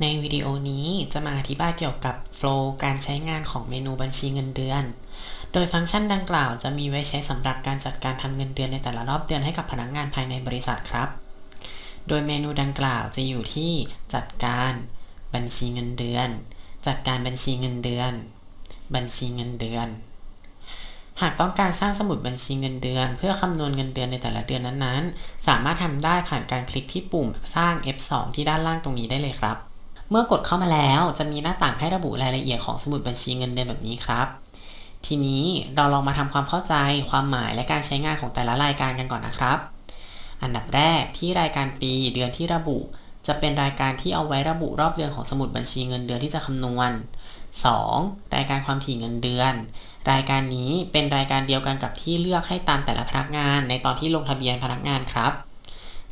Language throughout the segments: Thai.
ในวิดีโอนี้จะมาอธิบายเกี่ยวกับโฟล์การใช้งานของเมนูบัญชีเงินเดือน โดยฟังก์ชันดังกล่าวจะมีไว้ใช้สำหรับการจัดการทำเงินเดือนในแต่ละรอบเดือนให้กับพนักงานภายในบริษัทครับ โดยเมนูดังกล่าวจะอยู่ที่จัดการบัญชีเงินเดือน จัดการบัญชีเงินเดือน บัญชีเงินเดือน หากต้องการสร้างสมุดบัญชีเงินเดือน เพื่อคำนวณเงินเดือนในแต่ละเดือนนั้นๆ สามารถทำได้ผ่านการคลิกที่ปุ่มสร้าง F2 ที่ด้านล่างตรงนี้ได้เลยครับ เมื่อกดเข้ามาแล้วจะมีหน้าต่างให้ระบุรายละเอียดของสมุดบัญชีเงินเดือนแบบนี้ครับ ทีนี้เราลองมาทำความเข้าใจความหมายและการใช้งานของแต่ละรายการกันก่อนนะครับ อันดับแรกที่รายการปีเดือนที่ระบุ จะเป็นรายการที่เอาไว้ระบุรอบเดือนของสมุดบัญชีเงินเดือนที่จะคำนวณ 2. รายการความถี่เงินเดือน รายการนี้เป็นรายการเดียวกันกับที่เลือกให้ตามแต่ละพนักงาน ในตอนที่ลงทะเบียนพนักงานครับ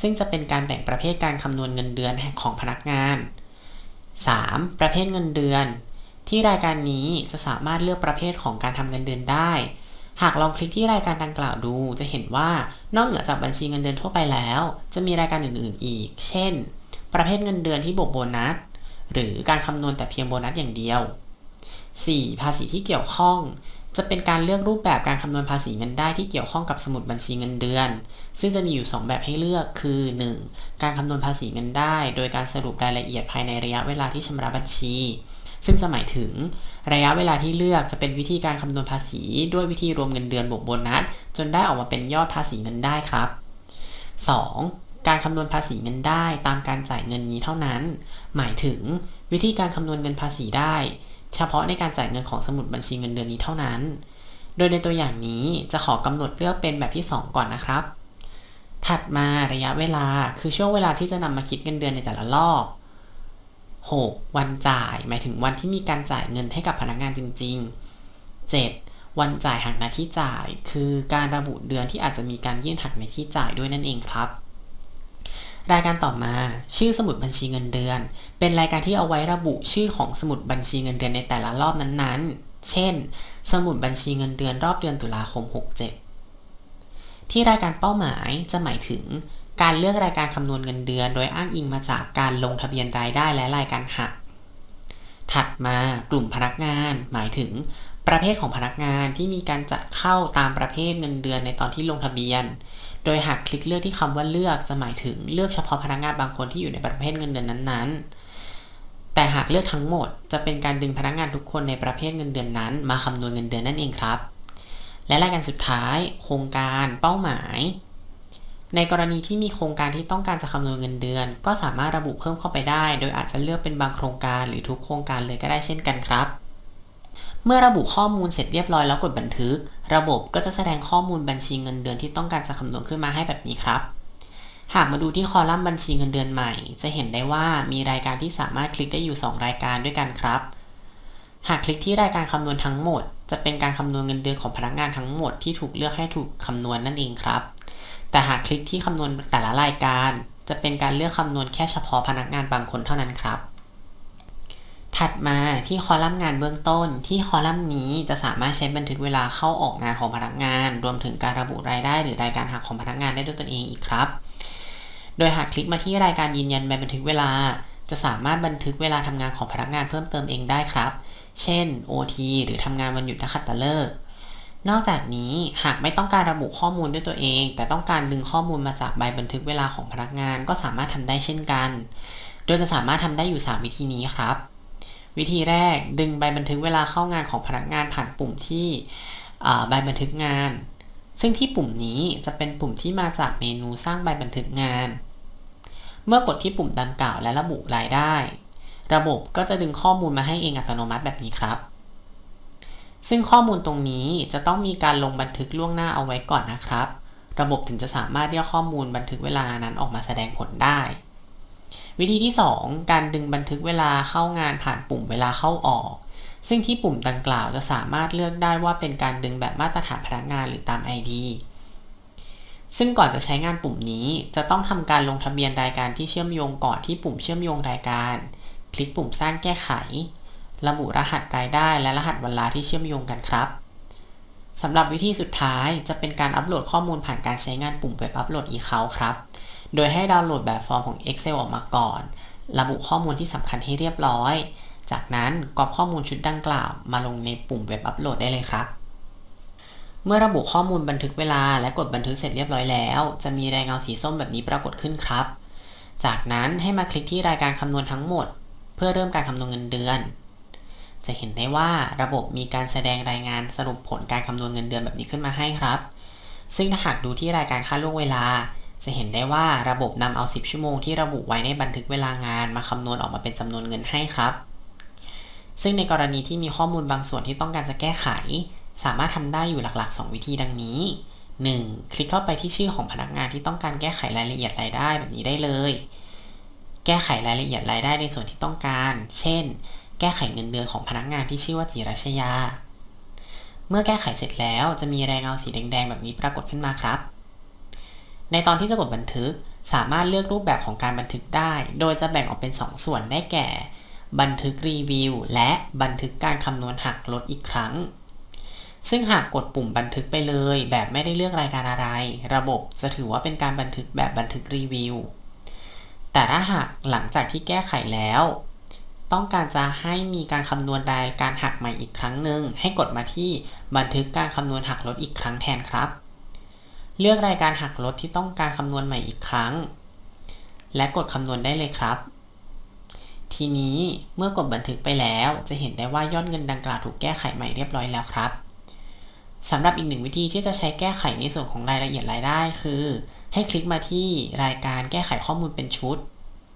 ซึ่งจะเป็นการแบ่งประเภทการคำนวณเงินเดือนของพนักงาน 3. ประเภทเงินเดือน ที่รายการนี้จะสามารถเลือกประเภทของการทำเงินเดือนได้ หากลองคลิกที่รายการดังกล่าวดูจะเห็นว่านอกเหนือจากบัญชีเงินเดือนทั่วไปแล้ว จะมีรายการอื่น ๆ อีก เช่น ประเภทเงินเดือนที่บวกโบนัส หรือการคำนวณแต่เพียงโบนัสอย่างเดียว 4. ภาษีที่เกี่ยวข้อง จะเป็นการเลือกรูปแบบการคำนวณภาษีเงินได้ที่เกี่ยวข้องกับสมุดบัญชีเงินเดือน ซึ่งจะมีอยู่ 2 แบบให้เลือกคือ 1. การคำนวณภาษีเงินได้ โดยการสรุปรายละเอียดภายในระยะเวลาที่ชำระบัญชี ซึ่งจะหมายถึง ระยะเวลาที่เลือกจะเป็นวิธีการคำนวณภาษี ด้วยวิธีรวมเงินเดือนบวกโบนัสจนได้ออกมาเป็นยอดภาษีเงินได้ครับ 2. การคำนวณภาษีเงินได้ตามการจ่ายเงินนี้เท่านั้น หมายถึง วิธีการคำนวณเงินภาษีได้ เฉพาะในการจ่ายเงินของสมุดบัญชีเงินเดือนนี้เท่านั้น โดยในตัวอย่างนี้จะขอกำหนดเลือกเป็นแบบที่ 2 ก่อนนะครับ ถัดมาระยะเวลาคือช่วงเวลาที่จะนำมาคิดเงินเดือนในแต่ละรอบ 6. วันจ่าย หมายถึงวันที่มีการจ่ายเงินให้กับพนักงานจริง ๆ 7. วันจ่ายหักหน้าที่จ่าย คือการระบุเดือนที่อาจจะมีการยื่นหักในที่จ่ายด้วยนั่นเองครับ รายการต่อมาชื่อสมุดบัญชีเงินเดือน เป็นรายการที่เอาไว้ระบุชื่อของสมุดบัญชีเงินเดือนในแต่ละรอบนั้นๆ เช่น สมุดบัญชีเงินเดือนรอบเดือนตุลาคม 67 ที่รายการเป้าหมายจะหมายถึง การเลือกรายการคำนวณเงินเดือน โดยอ้างอิงมาจากการลงทะเบียนรายได้และรายการหัก ถัดมากลุ่มพนักงาน หมายถึง ประเภทของพนักงานที่มีการจัดเข้าตามประเภทเงินเดือนในตอนที่ลงทะเบียน โดยหากคลิกเลือกที่คำว่าเลือกจะหมายถึงเลือกเฉพาะพนักงานบางคนที่อยู่ในประเภทเงินเดือนนั้นๆ แต่หากเลือกทั้งหมด จะเป็นการดึงพนักงานทุกคนในประเภทเงินเดือนนั้น มาคำนวณเงินเดือนนั่นเองครับ และรายการสุดท้าย โครงการเป้าหมาย ในกรณีที่มีโครงการที่ต้องการจะคำนวณเงินเดือน ก็สามารถระบุเพิ่มเข้าไปได้ โดยอาจจะเลือกเป็นบางโครงการหรือทุกโครงการเลยก็ได้เช่นกันครับ เมื่อระบุข้อมูลเสร็จเรียบร้อยแล้วกดบันทึก ระบบก็จะแสดงข้อมูลบัญชีเงินเดือนที่ต้องการจะคำนวณขึ้นมาให้แบบนี้ครับ หากมาดูที่คอลัมน์บัญชีเงินเดือนใหม่ จะเห็นได้ว่ามีรายการที่สามารถคลิกได้อยู่ 2 รายการด้วยกันครับ หากคลิกที่รายการคำนวณทั้งหมด จะเป็นการคำนวณเงินเดือนของพนักงานทั้งหมดที่ถูกเลือกให้ถูกคำนวณนั่นเองครับ แต่หากคลิกที่คำนวณแต่ละรายการ จะเป็นการเลือกคำนวณแค่เฉพาะพนักงานบางคนเท่านั้นครับ ถัดมาที่คอลัมน์งานเบื้องต้น ที่คอลัมน์นี้จะสามารถใช้บันทึกเวลาเข้าออกงานของพนักงาน รวมถึงการระบุรายได้หรือรายการหักของพนักงานได้ด้วยตนเองอีกครับ โดยหากคลิกมาที่รายการยืนยันใบบันทึกเวลา จะสามารถบันทึกเวลาทำงานของพนักงานเพิ่มเติมเองได้ครับ เช่น OT หรือทำงานวันหยุดนักขัตฤกษ์นอกจากนี้หากไม่ต้องการระบุข้อมูลด้วยตัวเอง แต่ต้องการดึงข้อมูลมาจากใบบันทึกเวลาของพนักงาน ก็สามารถทำได้เช่นกัน โดยจะสามารถทำได้อยู่ 3 วิธีนี้ครับ วิธีแรกดึงใบบันทึกเวลาเข้างานของพนักงานผ่านปุ่มที่ใบบันทึกงาน ซึ่งที่ปุ่มนี้จะเป็นปุ่มที่มาจากเมนูสร้างใบบันทึกงาน เมื่อกดที่ปุ่มดังกล่าวและระบุรายได้ ระบบก็จะดึงข้อมูลมาให้เองอัตโนมัติแบบนี้ครับ ซึ่งข้อมูลตรงนี้จะต้องมีการลงบันทึกล่วงหน้าเอาไว้ก่อนนะครับ ระบบถึงจะสามารถเรียกข้อมูลบันทึกเวลานั้นออกมาแสดงผลได้ วิธีที่ 2 การดึงบันทึกเวลาเข้างานผ่านปุ่มเวลาเข้าออก ซึ่งที่ปุ่มดังกล่าวจะสามารถเลือกได้ว่าเป็นการดึงแบบมาตรฐานพนักงานหรือตาม ID ซึ่งก่อนจะใช้งานปุ่มนี้ จะต้องทำการลงทะเบียนรายการที่เชื่อมโยงก่อนที่ปุ่มเชื่อมโยงรายการ คลิกปุ่มสร้างแก้ไข ระบุรหัสรายได้และรหัสเวลาที่เชื่อมโยงกันครับสำหรับวิธีสุดท้ายจะเป็นการอัปโหลดข้อมูลผ่านการใช้งานปุ่ม Web Upload e-count ครับ โดยให้ดาวน์โหลดแบบฟอร์มของ Excel ออกมาก่อน ระบุข้อมูลที่สำคัญให้เรียบร้อย จากนั้นกรอกข้อมูลชุดดังกล่าว มาลงในปุ่มเว็บอัปโหลดได้เลยครับเมื่อระบุข้อมูลบันทึกเวลาและกดบันทึกเสร็จเรียบร้อยแล้ว จะมีรายเงาสีส้มแบบนี้ปรากฏขึ้นครับ จากนั้นให้มาคลิกที่รายการคำนวณทั้งหมด เพื่อเริ่มการคำนวณเงินเดือน จะเห็นได้ว่าระบบมีการแสดงรายงานสรุปผลการคำนวณเงินเดือนแบบนี้ขึ้นมาให้ครับ ซึ่งถ้าหากดูที่รายการค่าล่วงเวลา จะเห็นได้ว่าระบบนำเอา 10 ชั่วโมงที่ระบุไว้ในบันทึกเวลางานมาคำนวณออกมาเป็นจำนวนเงินให้ครับ ซึ่งในกรณีที่มีข้อมูลบางส่วนที่ต้องการจะแก้ไข สามารถทำได้อยู่หลักๆ 2 วิธีดังนี้ 1. คลิกเข้าไปที่ชื่อของพนักงานที่ต้องการแก้ไขรายละเอียดรายได้แบบนี้ได้เลย แก้ไขรายละเอียดรายได้ในส่วนที่ต้องการ เช่น แก้ไขเงินเดือนของพนักงานที่ชื่อว่าจิรัชยา เมื่อแก้ไขเสร็จแล้วจะมีแรงเงาสีแดงๆแบบนี้ปรากฏขึ้นมาครับ ในตอนที่จะกดบันทึกสามารถเลือกรูปแบบของการบันทึกได้ โดยจะแบ่งออกเป็น 2 ส่วนได้แก่ บันทึกรีวิว และบันทึกการคำนวณหักลดอีกครั้ง ซึ่งหากกดปุ่มบันทึกไปเลย แบบไม่ได้เลือกรายการอะไร ระบบจะถือว่าเป็นการบันทึกแบบบันทึกรีวิว แต่ถ้าหากหลังจากที่แก้ไขแล้ว ต้องการจะให้มีการคำนวณรายการหักใหม่อีกครั้งหนึ่งให้กดมาที่บันทึกการคำนวณหักลดอีกครั้งแทนครับ เลือกรายการหักลดที่ต้องการคำนวณใหม่อีกครั้ง และกดคำนวณได้เลยครับ ทีนี้เมื่อกดบันทึกไปแล้ว จะเห็นได้ว่ายอดเงินดังกล่าวถูกแก้ไขใหม่เรียบร้อยแล้วครับสำหรับอีกหนึ่งวิธีที่จะใช้แก้ไขในส่วนของรายละเอียดรายได้คือ ให้คลิกมาที่รายการแก้ไขข้อมูลเป็นชุด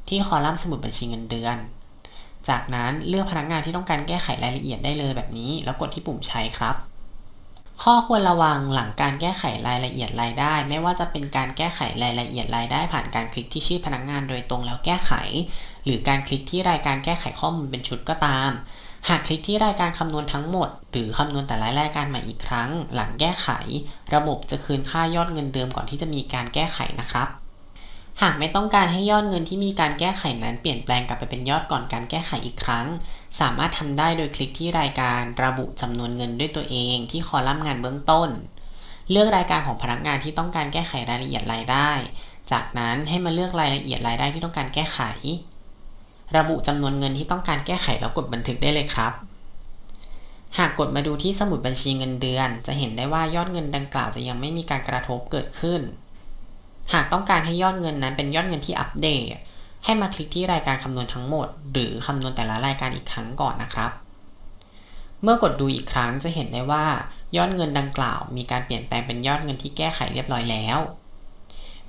ที่คอลัมน์สมุดบัญชีเงินเดือน จากนั้นเลือกพนักงานที่ต้องการแก้ไขรายละเอียดได้เลยแบบนี้ แล้วกดที่ปุ่มใช้ครับ ข้อควรระวังหลังการแก้ไขรายละเอียดรายได้ ไม่ว่าจะเป็นการแก้ไขรายละเอียดรายได้ ผ่านการคลิกที่ชื่อพนักงานโดยตรงแล้วแก้ไข หรือการคลิกที่รายการแก้ไขข้อมูลเป็นชุดก็ตาม หากคลิกที่รายการคำนวณทั้งหมด หรือคำนวณแต่ละรายการใหม่อีกครั้ง หลังแก้ไข ระบบจะคืนค่ายอดเงินเดิมก่อนที่จะมีการแก้ไขนะครับ หากไม่ต้องการให้ยอดเงินที่มีการแก้ไขนั้นเปลี่ยนแปลงกลับไปเป็นยอดก่อนการแก้ไขอีกครั้ง สามารถทำได้โดยคลิกที่รายการระบุจำนวนเงินด้วยตัวเองที่คอลัมน์งานเบื้องต้น เลือกรายการของพนักงานที่ต้องการแก้ไขรายละเอียดรายได้ จากนั้นให้มาเลือกรายละเอียดรายได้ที่ต้องการแก้ไข ระบุจำนวนเงินที่ต้องการแก้ไขแล้วกดบันทึกได้เลยครับ หากกดมาดูที่สมุดบัญชีเงินเดือน จะเห็นได้ว่ายอดเงินดังกล่าวจะยังไม่มีการกระทบเกิดขึ้น หากต้องการให้ยอดเงินนั้นเป็นยอดเงินที่อัปเดต ให้มาคลิกที่รายการคำนวณทั้งหมด หรือคำนวณแต่ละรายการอีกครั้งก่อนนะครับ เมื่อกดดูอีกครั้งจะเห็นได้ว่า ยอดเงินดังกล่าว มีการเปลี่ยนแปลงเป็นยอดเงินที่แก้ไขเรียบร้อยแล้ว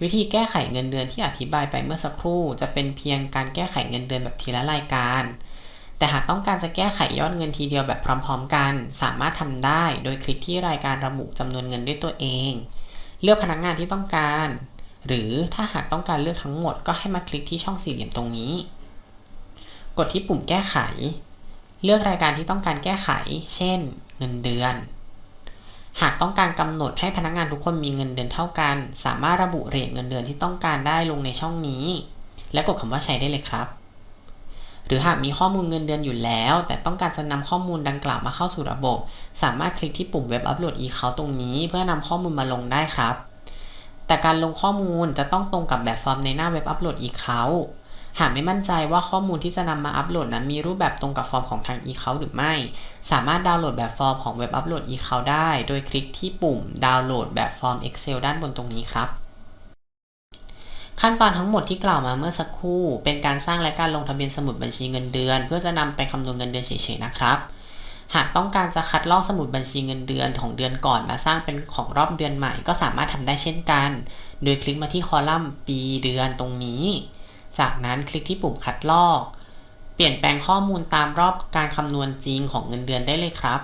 วิธีแก้ไขเงินเดือนที่อธิบายไปเมื่อสักครู่ จะเป็นเพียงการแก้ไขเงินเดือนแบบทีละรายการ แต่หากต้องการจะแก้ไขยอดเงินทีเดียวแบบพร้อม ๆ กัน สามารถทำได้ โดยคลิกที่รายการระบุจำนวนเงินด้วยตัวเอง เลือกพนักงานที่ต้องการ หรือถ้าหากต้องการเลือกทั้งหมดก็ให้มาคลิกที่ช่องสี่เหลี่ยมตรงนี้ กดที่ปุ่มแก้ไข เลือกรายการที่ต้องการแก้ไข เช่น เงินเดือน หากต้องการกำหนดให้พนักงานทุกคนมีเงินเดือนเท่ากัน สามารถระบุเรทเงินเดือนที่ต้องการได้ลงในช่องนี้ และกดคำว่าใช้ได้เลยครับ หรือหากมีข้อมูลเงินเดือนอยู่แล้ว แต่ต้องการจะนำข้อมูลดังกล่าวมาเข้าสู่ระบบ สามารถคลิกที่ปุ่มเว็บอัปโหลดอีเคาตรงนี้ เพื่อนำข้อมูลมาลงได้ครับ แต่การลงข้อมูลจะต้องตรงกับแบบฟอร์มในหน้าเว็บอัปโหลดอีเคาหากไม่มั่นใจว่าข้อมูลที่จะนำมาอัปโหลดนั้นมีรูปแบบตรงกับฟอร์มของทาง e c o u n t หรือไม่ สามารถดาวน์โหลดแบบฟอร์มของเว็บอัปโหลด e c o u n t ได้ โดยคลิกที่ปุ่มดาวน์โหลดแบบฟอร์ม Excel ด้านบนตรงนี้ครับ ขั้นตอนทั้งหมดที่กล่าวมาเมื่อสักครู่ เป็นการสร้างและการลงทะเบียนสมุดบัญชีเงินเดือน เพื่อจะนำไปคำนวณเงินเดือนเฉยๆนะครับ หากต้องการจะคัดลอกสมุดบัญชีเงินเดือนของเดือนก่อนมาสร้างเป็นของรอบเดือนใหม่ก็สามารถทำได้เช่นกัน โดยคลิกมาที่คอลัมน์ปีเดือนตรงนี้ จากนั้นคลิกที่ปุ่มคัดลอก เปลี่ยนแปลงข้อมูลตามรอบการคำนวณจริงของเงินเดือนได้เลยครับ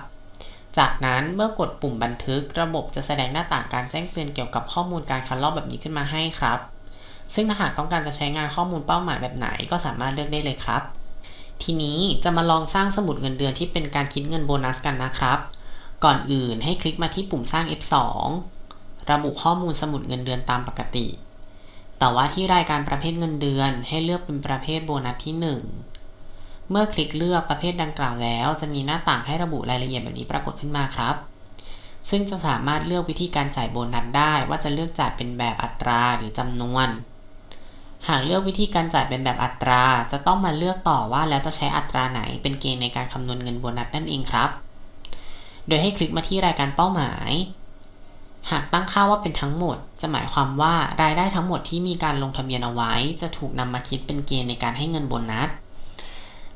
จากนั้นเมื่อกดปุ่มบันทึก ระบบจะแสดงหน้าต่างการแจ้งเตือนเกี่ยวกับข้อมูลการคัดลอกแบบนี้ขึ้นมาให้ครับ ซึ่งถ้าหากต้องการจะใช้งานข้อมูลเป้าหมายแบบไหนก็สามารถเลือกได้เลยครับ ทีนี้จะมาลองสร้างสมุดเงินเดือนที่เป็นการคิดเงินโบนัสกันนะครับ ก่อนอื่นให้คลิกมาที่ปุ่มสร้าง F2 ระบุข้อมูลสมุดเงินเดือนตามปกติ แต่ว่าที่รายการประเภทเงินเดือนให้เลือกเป็นประเภทโบนัสที่ 1 เมื่อคลิกเลือกประเภทดังกล่าวแล้ว จะมีหน้าต่างให้ระบุรายละเอียดแบบนี้ปรากฏขึ้นมาครับ ซึ่งจะสามารถเลือกวิธีการจ่ายโบนัสได้ ว่าจะเลือกจ่ายเป็นแบบอัตราหรือจำนวน หากเลือกวิธีการจ่ายเป็นแบบอัตรา จะต้องมาเลือกต่อว่าแล้วจะใช้อัตราไหนเป็นเกณฑ์ในการคำนวณเงินโบนัสนั่นเองครับ โดยให้คลิกมาที่รายการเป้าหมาย หากตั้งค่าว่าเป็นทั้งหมด จะหมายความว่ารายได้ทั้งหมดที่มีการลงทะเบียนเอาไว้ จะถูกนำมาคิดเป็นเกณฑ์ในการให้เงินโบนัส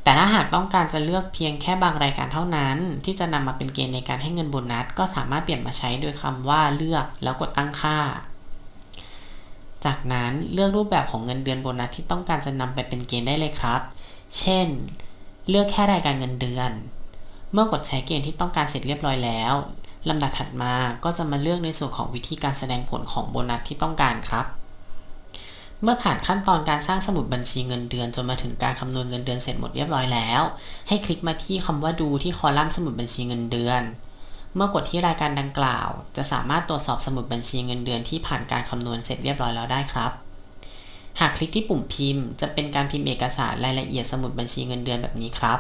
แต่ถ้าหากต้องการจะเลือกเพียงแค่บางรายการเท่านั้น ที่จะนำมาเป็นเกณฑ์ในการให้เงินโบนัส ก็สามารถเปลี่ยนมาใช้โดยคำว่าเลือกแล้วกดตั้งค่า จากนั้นเลือกรูปแบบของเงินเดือนโบนัสที่ต้องการจะนำไปเป็นเกณฑ์ได้เลยครับ เช่น เลือกแค่รายการเงินเดือน เมื่อกดใช้เกณฑ์ที่ต้องการเสร็จเรียบร้อยแล้วลำดับถัดมาก็จะมาเลือกในส่วนของวิธีการแสดงผลของโบนัสที่ต้องการครับ เมื่อผ่านขั้นตอนการสร้างสมุดบัญชีเงินเดือนจนมาถึงการคำนวณเงินเดือนเสร็จหมดเรียบร้อยแล้ว ให้คลิกมาที่คำว่าดูที่คอลัมน์สมุดบัญชีเงินเดือน เมื่อกดที่รายการดังกล่าว จะสามารถตรวจสอบสมุดบัญชีเงินเดือนที่ผ่านการคำนวณเสร็จเรียบร้อยแล้วได้ครับ หากคลิกที่ปุ่มพิมพ์ จะเป็นการพิมพ์เอกสารรายละเอียดสมุดบัญชีเงินเดือนแบบนี้ครับ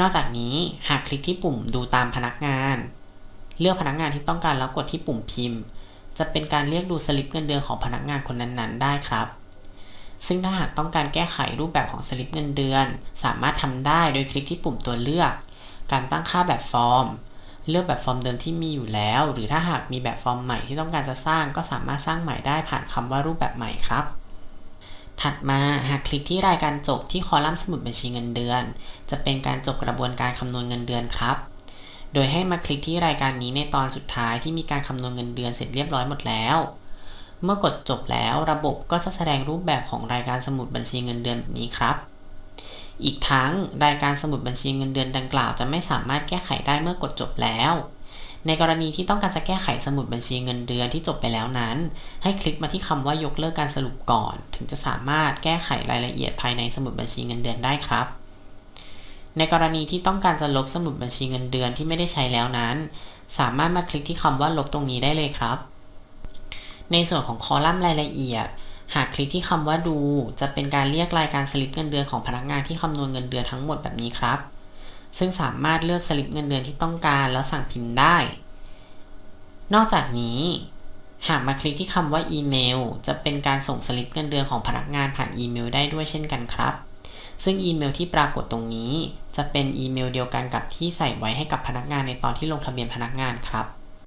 นอกจากนี้หากคลิกที่ปุ่มดูตามพนักงาน เลือกพนักงานที่ต้องการแล้วกดที่ปุ่มพิมพ์ จะเป็นการเรียกดูสลิปเงินเดือนของพนักงานคนนั้นๆ ได้ครับซึ่งถ้าหากต้องการแก้ไขรูปแบบของสลิปเงินเดือน สามารถทำได้โดยคลิกที่ปุ่มตัวเลือก การตั้งค่าแบบฟอร์ม เลือกแบบฟอร์มเดิมที่มีอยู่แล้ว หรือถ้าหากมีแบบฟอร์มใหม่ที่ต้องการจะสร้าง ก็สามารถสร้างใหม่ได้ผ่านคำว่ารูปแบบใหม่ครับ ถัดมาหากคลิกที่รายการจบที่คอลัมน์สมุดบัญชีเงินเดือน จะเป็นการจบกระบวนการคำนวณเงินเดือนครับ โดยให้มาคลิกที่รายการนี้ในตอนสุดท้ายที่มีการคำนวณเงินเดือนเสร็จเรียบร้อยหมดแล้ว เมื่อกดจบแล้วระบบก็จะแสดงรูปแบบของรายการสมุดบัญชีเงินเดือนแบบนี้ครับ อีกทั้งรายการสมุดบัญชีเงินเดือนดังกล่าวจะไม่สามารถแก้ไขได้เมื่อกดจบแล้ว ในกรณีที่ต้องการจะแก้ไขสมุดบัญชีเงินเดือนที่จบไปแล้วนั้น ให้คลิกมาที่คำว่ายกเลิกการสรุปก่อน ถึงจะสามารถแก้ไขรายละเอียดภายในสมุดบัญชีเงินเดือนได้ครับ ในกรณีที่ต้องการจะลบสมุดบัญชีเงินเดือนที่ไม่ได้ใช้แล้วนั้น สามารถมาคลิกที่คำว่าลบตรงนี้ได้เลยครับ ในส่วนของคอลัมน์รายละเอียด หากคลิกที่คำว่าดู จะเป็นการเรียกรายการสลิปเงินเดือนของพนักงานที่คำนวณเงินเดือนทั้งหมดแบบนี้ครับ ซึ่งสามารถเลือกสลิปเงินเดือนที่ต้องการแล้วสั่งพิมพ์ได้ นอกจากนี้ หากมาคลิกที่คำว่าอีเมล จะเป็นการส่งสลิปเงินเดือนของพนักงานผ่านอีเมลได้ด้วยเช่นกันครับ ซึ่งอีเมลที่ปรากฏตรงนี้ จะเป็นอีเมลเดียวกันกับที่ใส่ไว้ให้กับพนักงานในตอนที่ลงทะเบียนพนักงานครับ